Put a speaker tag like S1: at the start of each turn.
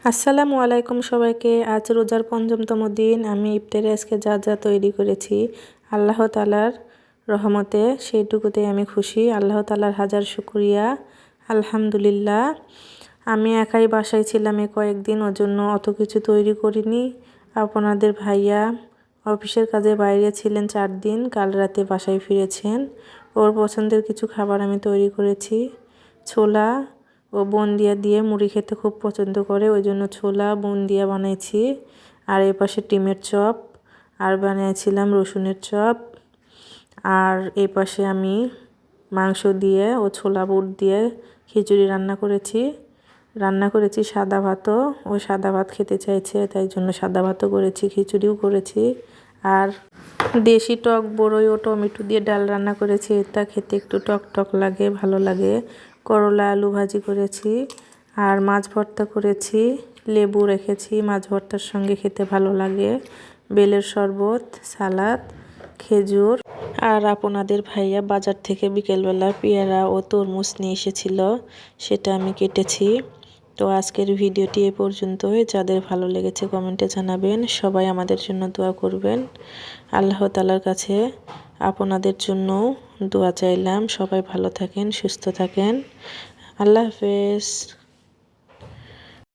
S1: আসসালামু আলাইকুম সবাইকে। আজ রোজার পঞ্চমতম দিন। আমি ইফতারে আজকে যা যা তৈরি করেছি, আল্লাহ তালার রহমতে সেইটুকুতে আমি খুশি। আল্লাহ তালার হাজার শুক্রিয়া। আলহামদুলিল্লাহ। আমি একাই বাসায় ছিলাম এ কয়েকদিন ওর জন্য অত কিছু তৈরি করিনি। আপনাদের ভাইয়া অফিসের কাজে বাইরে ছিলেন চার দিন, কাল রাতে বাসায় ফিরেছেন। ওর পছন্দের কিছু খাবার আমি তৈরি করেছি। ছোলা ও বন্দিয়া দিয়ে মুড়ি খেতে খুব পছন্দ করে, ওই জন্য ছোলা, বন্দিয়া বানাইছি। আর এ পাশে ডিমের চপ, আর বানিয়েছিলাম রসুনের চপ। আর এই পাশে আমি মাংস দিয়ে ও ছোলা বুট দিয়ে খিচুড়ি রান্না করেছি। রান্না করেছি সাদা ভাতও, ও সাদা ভাত খেতে চাইছে, তাই জন্য সাদা ভাতও করেছি, খিচুড়িও করেছি। আর দেশি টক বড়ই ও টমেটো দিয়ে ডাল রান্না করেছি এটা খেতে একটু টক টক লাগে, ভালো লাগে। করলা, আলু ভাজি করেছি আর মাছ ভর্তা করেছি। লেবু রেখেছি, মাছ ভর্তার সঙ্গে খেতে ভালো লাগে। বেলের শরবত, সালাদ, খেজুর। আর আপনাদের ভাইয়া বাজার থেকে বিকেলবেলা পেয়ারা ও তরমুজ নিয়ে এসেছিল, সেটা আমি কেটেছি। তো আজকের ভিডিওটি এ পর্যন্তই। যাদের ভালো লেগেছে কমেন্টে জানাবেন। সবাই আমাদের জন্য দোয়া করবেন। আল্লাহ তালার কাছে আপনাদের জন্য দোয়া চাইলাম। সবাই ভালো থাকেন সুস্থ থাকেন। আল্লাহ হাফেজ।